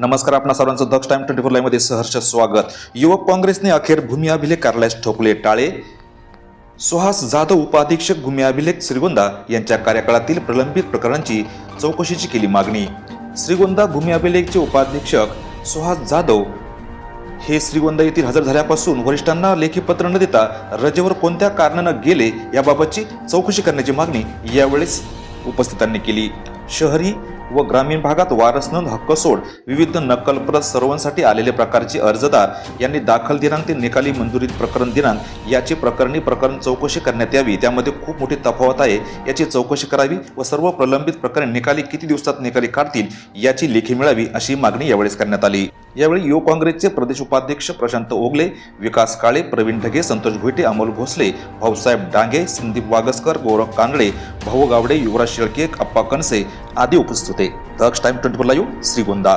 नमस्कार आपण सर्वांचं दक्ष टाइम ट्वेंटी फोरमध्ये सहर्ष स्वागत. युवक काँग्रेसने अखेर भूमी अभिलेख कार्यालयास ठोकले टाळे. सुहास जाधव उपाधीक्षक भूमी अभिलेख श्रीगोंदा यांच्या कार्यकाळातील प्रलंबित प्रकरणांची चौकशीची केली मागणी. श्रीगोंदा भूमी अभिलेखचे उपाधीक्षक सुहास जाधव हे श्रीगोंदा येथील हजर झाल्यापासून वरिष्ठांना लेखी पत्र न देता रजेवर कोणत्या कारणानं गेले याबाबतची चौकशी करण्याची मागणी यावेळेस उपस्थितांनी केली. शहरी व ग्रामीण भागात वारस नोंद हक्क सोड विविध नक्कलप्रत सर्वांसाठी आलेले प्रकारचे अर्जदार यांनी दाखल दिनांक ते निकाली मंजुरीत प्रकरण दिनांक याची प्रकरणी प्रकरण चौकशी करण्यात यावी. त्यामध्ये खूप मोठी तफावत आहे. याची चौकशी करावी व सर्व प्रलंबित प्रकरण निकाली किती दिवसात निकाली काढतील याची लेखी मिळावी अशी मागणी यावेळेस करण्यात आली. यावेळी युवक काँग्रेसचे प्रदेश उपाध्यक्ष प्रशांत ओगले विकास काळे प्रवीण ढगे संतोष भुईटे अमोल भोसले भाऊसाहेब डांगे संदीप वागसकर गौरव कांगडे भाऊ गावडे युवराज शेळके अप्पा कणसे आदी उपस्थित होते. Daksh time twenty four live Shrigonda.